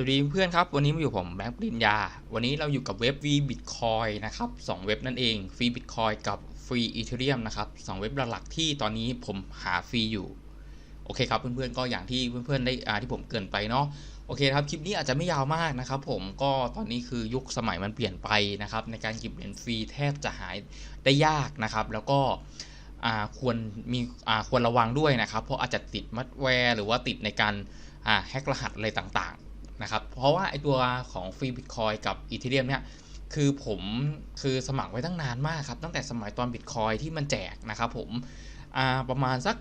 วัสดีเพื่อนครับ วันนี้มาอยู่ผมแบงค์ปริญญา วันนี้เราอยู่กับเว็บ v Bitcoin นะครับสองเว็บนั่นเองฟรี Bitcoin กับฟรี Ethereum นะครับสองเว็บหลักๆที่ตอนนี้ผมหาฟรีอยู่ โอเคครับเพื่อนๆก็อย่างที่เพื่อนๆได้อ่าที่ผมเกินไปเนาะโอเคครับคลิปนี้อาจจะไม่ยาวมากนะครับผมก็ตอนนี้คือยุคสมัยมันเปลี่ยนไปนะครับในการเก็บเหรียญฟรีแทบจะหายได้ยากนะครับ แล้วก็อ่าควรมีอ่าควรระวังด้วยนะครับ เพราะอาจจะติดมัดแวร์หรือว่าติดในการอ่าแฮกรหัสอะไรต่างๆ นะครับเพราะว่าไอตัวของฟรีบิตคอยกับอีเทเรียมเนี่ยคือผมคือสมัครไว้ตั้งนานมากครับ ตั้งแต่สมัยตอนบิตคอยที่มันแจกนะครับผมประมาณสัก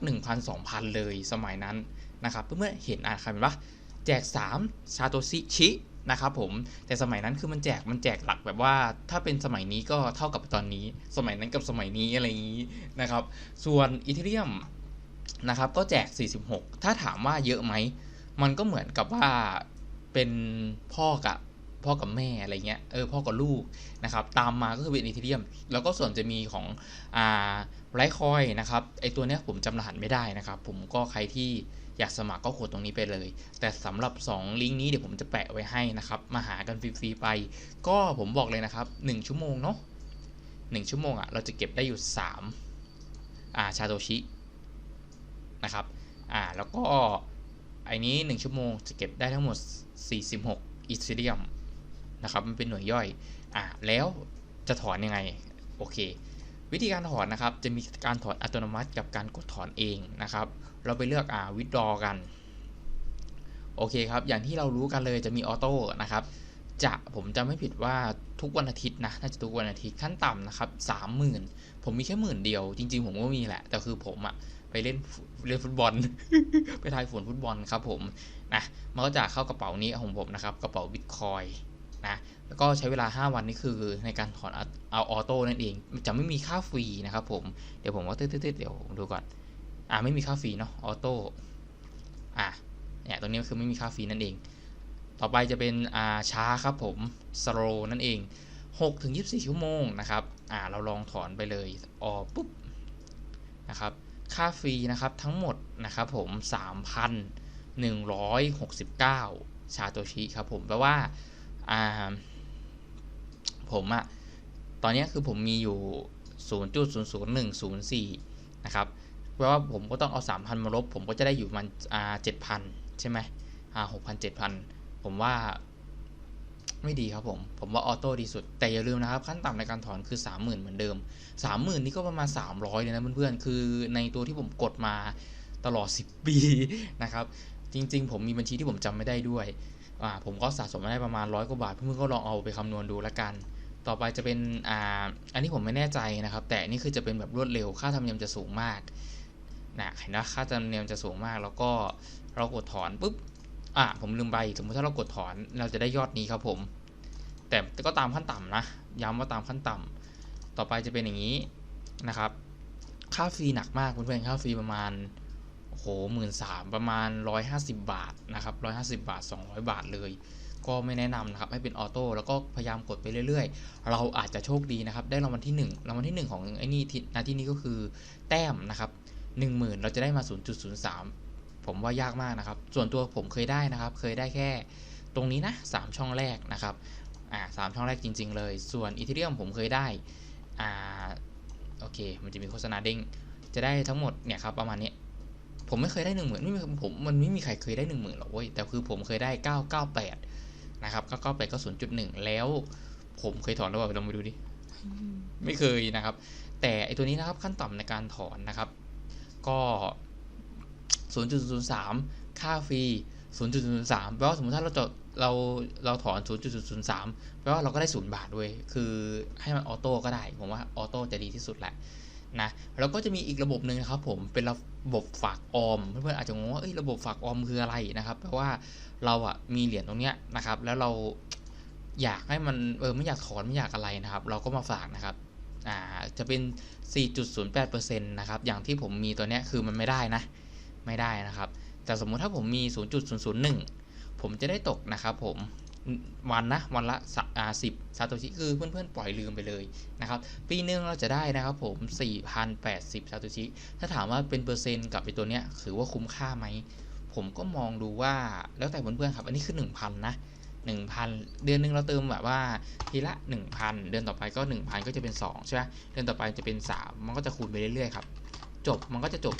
1,000-2,000 เลยสมัยนั้นนะครับเพื่อนๆเห็นอ่านคำว่าแจก3ซาโตชิชินะครับผมแต่สมัยนั้นคือมันแจกมันแจกหลักแบบว่า ถ้าเป็นสมัยนี้ก็เท่ากับตอนนี้ สมัยนั้นกับสมัยนี้อะไรอย่างนี้นะครับ ส่วนอีเทเรียมนะครับก็แจก 46 ถ้าถามว่าเยอะไหม มันก็เหมือนกับว่า เป็นพ่อกับพ่อกับแม่อะไรเงี้ย เออพ่อกับลูกนะครับ ตามมาก็คือเป็นอีเทเรียม แล้วก็ส่วนจะมีของอ่าไรคอยนะครับ ไอตัวเนี้ยผมจำรหัสไม่ได้นะครับ ผมก็ใครที่อยากสมัครก็กดตรงนี้ไปเลย แต่สำหรับ 2 ลิงก์นี้เดี๋ยวผมจะแปะไว้ให้นะครับ มาหากันฟรีๆไป ก็ผมบอกเลยนะครับ 1 ชั่วโมงเนาะ1ชั่วโมงอะ่ะเราจะเก็บได้อยู่ 3 อ่าชาโตชิ นะครับ อ่าแล้วก็ไอ้นี้ 1 ชั่วโมงจะเก็บได้ทั้งหมด 46อีเทเรียมนะครับมันเป็นหน่วยย่อยอ่าแล้วจะถอนยังไงโอเค วิธีการถอนนะครับ จะมีการถอนอัตโนมัติกับการกดถอนเองนะครับ เราไปเลือกอ่าวิดรอกันโอเคครับ อย่างที่เรารู้กันเลยจะมีออโต้นะครับ จะผมจะไม่ผิดว่าทุกวันอาทิตย์นะน่าจะทุกวันอาทิตย์ขั้นต่ำนะครับสามหมื่นผมมีแค่หมื่นเดียว จริง ๆ ผมก็มีแหละ แต่คือผมอะไปเล่นเล่นฟุตบอล ไปทายฝนฟุตบอลครับผม นะมันก็จะเข้ากระเป๋านี้ของผมนะครับกระเป๋าบิตคอยนะแล้วก็ใช้เวลา 5 วันนี่คือในการถอนเอาออโต้นั่นเองจะไม่มีค่าฟรีนะครับผมเดี๋ยวผมว่าตืดๆเดี๋ยวดูก่อนอ่าไม่มีค่าฟรีเนาะออโต้อะเนี่ยตรงนี้คือไม่มีค่าฟรีนั่นเอง ต่อไปจะเป็นอ่าช้าครับผมสโลนั่นเอง6ถึง24 ชั่วโมงนะครับอ่าเราลองถอนไปเลยออปุ๊บนะครับค่าฟรีนะครับทั้งหมดนะครับผม 169 ชาโตชิครับผมแปลว่าอ่าผมอะตอนนี้คือผมมีอยู่ 0.00104 นะครับแปลว่าผมก็ต้องเอา 3,000 มาลบ ผมก็จะได้อยู่มันอ่า7,000 ใช่ไหมอ่า6,000 7,000 ผมว่าไม่ดีครับผม ผมว่าออโต้ดีสุด แต่อย่าลืมนะครับ ขั้นต่ำในการถอนคือ 30,000 เหมือนเดิม 30,000 นี่ก็ประมาณ 300 เลยนะเพื่อนๆ คือในตัวที่ผมกดมาตลอด 10 ปีนะครับ จริง ๆ ผมมีบัญชีที่ผมจำไม่ได้ด้วยอ่าผมก็สะสมมาได้ประมาณร้อยกว่าบาทเพื่อนๆก็ลองเอาไปคำนวณดูละกัน ต่อไปจะเป็นอ่าอันนี้ผมไม่แน่ใจนะครับ แต่นี่คือจะเป็นแบบรวดเร็วค่าธรรมเนียมจะสูงมากนะเห็นว่าค่าธรรมเนียมจะสูงมาก แล้วก็เรากดถอนปุ๊บอะผมลืมไปสมมติถ้าเรากดถอนเราจะได้ยอดนี้ครับผม แต่ก็ตามขั้นต่ำนะย้ำว่าตามขั้นต่ำต่อไปจะเป็นอย่างนี้นะครับ ค่าฟรีหนักมากเพื่อนๆค่าฟรีประมาณ โหหมื่นสามประมาณ 150 บาทนะครับ 150 บาท 200 บาทเลย ก็ไม่แนะนำนะครับ ให้เป็นออโต้แล้วก็พยายามกดไปเรื่อยๆ เราอาจจะโชคดีนะครับ ได้รางวัลที่ 1รางวัลที่ 1 ของไอ้นี่นาที่นี้ก็คือแต้มนะครับ10,000 เราจะได้มา 0.03 ผมว่ายากมากนะครับ ส่วนตัวผมเคยได้นะครับ เคยได้แค่ตรงนี้นะ 3 ช่องแรกนะครับอ่าสช่องแรกจริง ๆ เลย ส่วนอีเทเรียมผมเคยได้อ่าโอเค มันจะมีโฆษณาเด้งจะได้ทั้งหมดเนี่ยครับประมาณนี้ ผมไม่เคยได้หนึ่งหมื่นไม่มีผมมันไม่มีใครเคยได้หนึ่งหมื่นหรอกเว้ยแต่คือผมเคยได้เก้าเก้าแปดนะครับเก้าเก้าแปดก็ศูนย์จุดหนึ่งแล้ว ผมเคยถอนหรือเปล่าลองไปดูดิไม่เคยนะครับ แต่ไอตัวนี้นะครับขั้นต่ำในการถอนนะครับ ก็0.03ค่าฟรี0.03แปลว่าสมมติถ้าเราจะเราเราถอน0.03แปลว่าเราก็ได้ศูนย์บาทด้วยคือให้มันออโต้ก็ได้ ผมว่าออโต้จะดีที่สุดแหละ นะแล้วก็จะมีอีกระบบหนึ่งนะครับผมเป็นระบบฝากออมเพื่อนๆอาจจะงงว่าเอ้ยระบบฝากออมคืออะไรนะครับแปลว่าเราอะมีเหรียญตรงเนี้ยนะครับ แล้วเราอยากให้มันเออไม่อยากถอนไม่อยากอะไรนะครับ เราก็มาฝากนะครับอ่าจะเป็น 4.08%นะครับอย่างที่ผมมีตัวเนี้ยคือมันไม่ได้นะ ไม่ได้นะครับ แต่สมมุติถ้าผมมี 0.001 ผมจะได้ตกนะครับผม วันนะวันละสิบซาโตชิคือเพื่อนๆ ปล่อยลืมไปเลยนะครับปีนึงเราจะได้นะครับผม 4,080ซาโตชิถ้าถามว่าเป็นเปอร์เซ็นต์กับไอตัวเนี้ยถือว่าคุ้มค่าไหม ผมก็มองดูว่าแล้วแต่เพื่อนๆครับ อันนี้คือ 1,000 นะ 1,000 เดือนหนึ่งเราเติมแบบว่าทีละ 1,000 เดือนต่อไปก็ 1,000 ก็จะเป็น 2 ใช่ไหมเดือนต่อไปจะเป็น 3 มันก็จะคูณไปเรื่อยๆครับจบมันก็จะจบ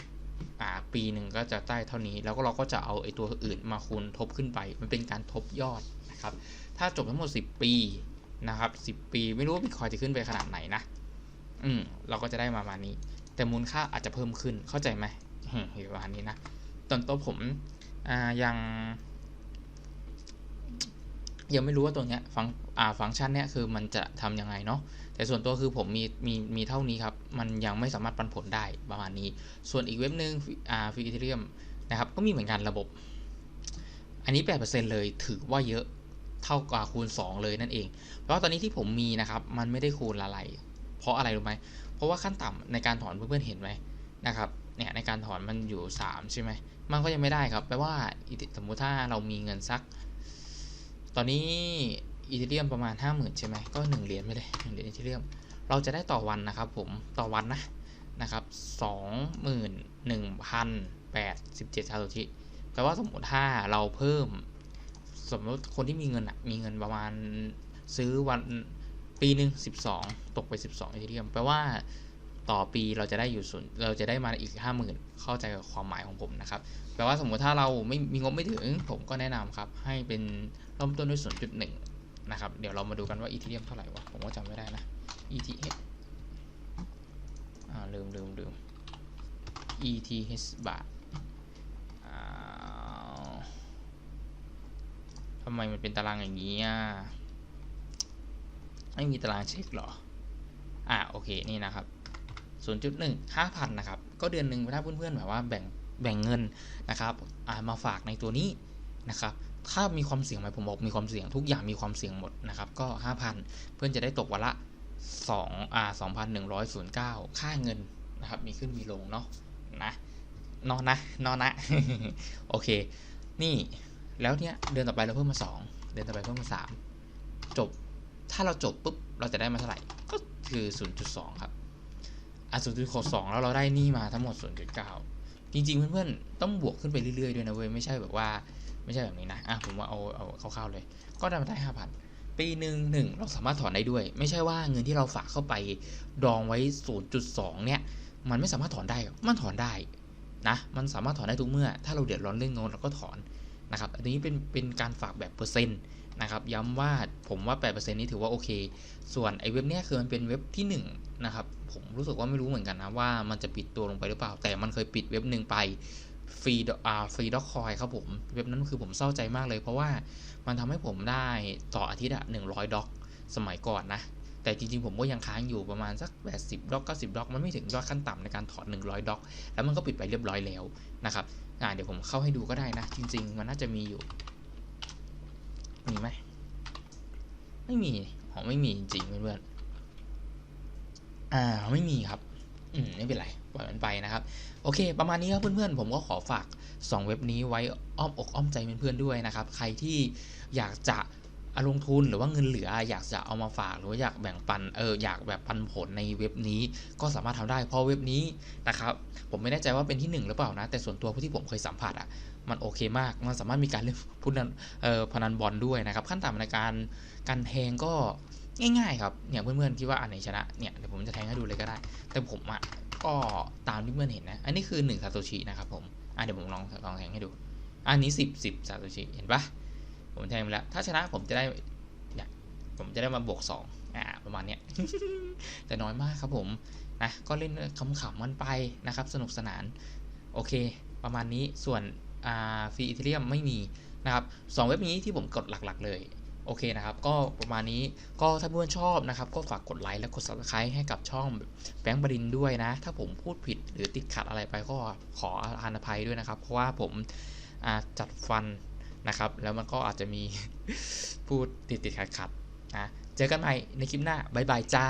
ปีหนึ่งก็จะได้เท่านี้ แล้วก็เราก็จะเอาไอ้ตัวอื่นมาคูณทบขึ้นไป มันเป็นการทบยอดนะครับ ถ้าจบทั้งหมด 10 ปีนะครับ10 ปี ไม่รู้ว่าบิตคอยจะขึ้นไปขนาดไหนนะ อืมเราก็จะได้มาประมาณนี้ แต่มูลค่าอาจจะเพิ่มขึ้น เข้าใจไหมอยู่ประมาณนี้นะ ตอนตัวผมอ่ายัง ยังไม่รู้ว่าตัวเนี้ยฟังอ่าฟังก์ชันเนี้ยคือมันจะทำยังไงเนาะ แต่ส่วนตัวคือผมมีมีมีเท่านี้ครับ มันยังไม่สามารถปันผลได้ประมาณนี้ ส่วนอีกเว็บหนึ่งอ่าฟีเทเรียมนะครับ ก็มีเหมือนกันระบบ อันนี้ 8%เลยถือว่าเยอะเท่ากับคูณ 2 เลยนั่นเอง เพราะตอนนี้ที่ผมมีนะครับ มันไม่ได้คูณอะไร เพราะอะไรรู้ไหม เพราะว่าขั้นต่ำในการถอนเพื่อนๆเห็นไหมนะครับเนี่ยในการถอนมันอยู่ 3 ใช่ไหม มันก็ยังไม่ได้ครับ แปลว่าสมมุติถ้าเรามีเงินสัก ตอนนี้ อีเทเรียมประมาณ 50,000ใช่ไหมก็1เหรียญไม่ได้1เหรียญอีเทเรียมเราจะได้ต่อวันนะครับผมต่อวันนะนะครับ21,087ซาโตชิแปลว่าสมมติถ้าเราเพิ่ม สมมติคนที่มีเงินอะมีเงินประมาณซื้อวันปีหนึ่ง12 ตกไป 12อีเทเรียมแปลว่าต่อปีเราจะได้อยู่ส่วนเราจะได้มาอีก 50,000 เข้าใจกับความหมายของผมนะครับแปลว่าสมมติถ้าเราไม่มีงบไม่ถึงผมก็แนะนำครับให้เป็นเริ่มต้นด้วย 0.1 นะครับเดี๋ยวเรามาดูกันว่าอีเทเรียมเท่าไหร่วะผมก็จำไม่ได้นะ ETH อ่าลืมลืมลืม ETH บาททำไมมันเป็นตารางอย่างนี้อะไม่มีตารางเช็คหรอ อ่าโอเคนี่นะครับ 0.1 5,000นะครับ ก็เดือนหนึ่งถ้าเพื่อนๆแบบว่าแบ่งแบ่งเงินนะครับอ่ามาฝากในตัวนี้นะครับ ถ้ามีความเสี่ยงไหมผมบอกมีความเสี่ยงทุกอย่างมีความเสี่ยงหมดนะครับ ก็ 5,000 เพื่อนจะได้ตกวันละ2อ่า2,109 ค่าเงินนะครับ มีขึ้นมีลงเนาะนะนอนนะนอนนะโอเค นี่แล้วเนี้ยเดือนต่อไปเราเพิ่มมา 2 เดือนต่อไปเพิ่มมา 3 จบถ้าเราจบปุ๊บเราจะได้มาเท่าไหร่ก็คือ 0.2 ครับอะ0.62 แล้วเราได้นี่มาทั้งหมด 0.9 จริง ๆ เพื่อนๆ ต้องบวกขึ้นไปเรื่อย ๆ ด้วยนะเว้ย ไม่ใช่แบบว่า ไม่ใช่แบบนี้นะอะผมว่าเอาเอาคร่าวๆเลย ก็ได้มาได้5,000ปีหนึ่งหนึ่งเราสามารถถอนได้ด้วย ไม่ใช่ว่าเงินที่เราฝากเข้าไปดองไว้ 0.2 เนี่ย มันไม่สามารถถอนได้มันถอนได้นะมันสามารถถอนได้ทุกเมื่อ ถ้าเราเดือดร้อนเรื่องเงินเราก็ถอนนะครับอันนี้เป็นเป็นการฝากแบบเปอร์เซ็นต์นะครับย้ำว่าผมว่า 8%นี้ถือว่าโอเค ส่วนไอ้เว็บเนี้ยคือมันเป็นเว็บที่ 1 นะครับ ผมรู้สึกว่าไม่รู้เหมือนกันนะว่ามันจะปิดตัวลงไปหรือเปล่า แต่มันเคยปิดเว็บหนึ่งไป ฟรีอ่าฟรีด็อกคอยครับผมเว็บนั้นคือผมเศร้าใจมากเลย เพราะว่ามันทำให้ผมได้ต่ออาทิตย์อะ100ด็อกสมัยก่อนนะ แต่จริงๆ ผมก็ยังค้างอยู่ประมาณสัก 80ด็อก90ด็อกมันไม่ถึงยอดขั้นต่ำในการถอน100ด็อกแล้วมันก็ปิดไปเรียบร้อยแล้วนะครับอ่าเดี๋ยวผมเข้าให้ดูก็ได้นะ จริง ๆ มันน่าจะมีอยู่มีไหมไม่มีอ๋อไม่มีจริงเพื่อนๆอ่าไม่มีครับ อืมไม่เป็นไรปล่อยมันไปนะครับ โอเค ประมาณนี้ครับเพื่อนๆ ผมก็ขอฝาก 2 เว็บนี้ไว้อ้อมอกอ้อมใจเพื่อนๆด้วยนะครับ ใครที่อยากจะลงทุนหรือว่าเงินเหลือ อยากจะเอามาฝากหรือว่าอยากแบ่งปันเอออยากแบบปันผลในเว็บนี้ก็สามารถทำได้เพราะเว็บนี้นะครับผมไม่แน่ใจว่าเป็นที่ 1 หรือเปล่านะ แต่ส่วนตัวผู้ที่ผมเคยสัมผัสอะมันโอเคมาก มันสามารถมีการเล่นพุนันเออพนันบอลด้วยนะครับ ขั้นต่ำในการการแทงก็ ง่ายๆครับเนี่ยเพื่อนๆคิดว่าอันไหนชนะเนี่ยเดี๋ยวผมจะแทงให้ดูเลยก็ได้ แต่ผมอะก็ตามที่เพื่อนเห็นนะ อันนี้คือ1ซาโตชินะครับผมอะเดี๋ยวผมลองลองแทงให้ดู อันนี้ 10 10ซาโตชิเห็นปะผมแทงไปแล้ว ถ้าชนะผมจะได้เนี่ยผมจะได้มาบวก2อ่าประมาณเนี้ยแต่น้อยมากครับผมนะก็เล่นขำๆมันไปนะครับ สนุกสนาน โอเค ประมาณนี้ส่วนฟรีอีเทเรียมไม่มีนะครับสเว็บนี้ที่ผมกดหลักๆเลย โอเคนะครับ ก็ประมาณนี้ก็ถ้าเพื่อนชอบนะครับ ก็ฝากกดไลค์และกด subscribe ให้กับช่องแบงค์บรินด้วยนะ ถ้าผมพูดผิดหรือติดขัดอะไรไปก็ขออานภัยด้วยนะครับ เพราะว่าผมจัดฟันนะครับ แล้วมันก็อาจจะมีพูดติดติดขัดขัดนะเจอกันใหม่ในคลิปหน้า บ๊ายบายจ้า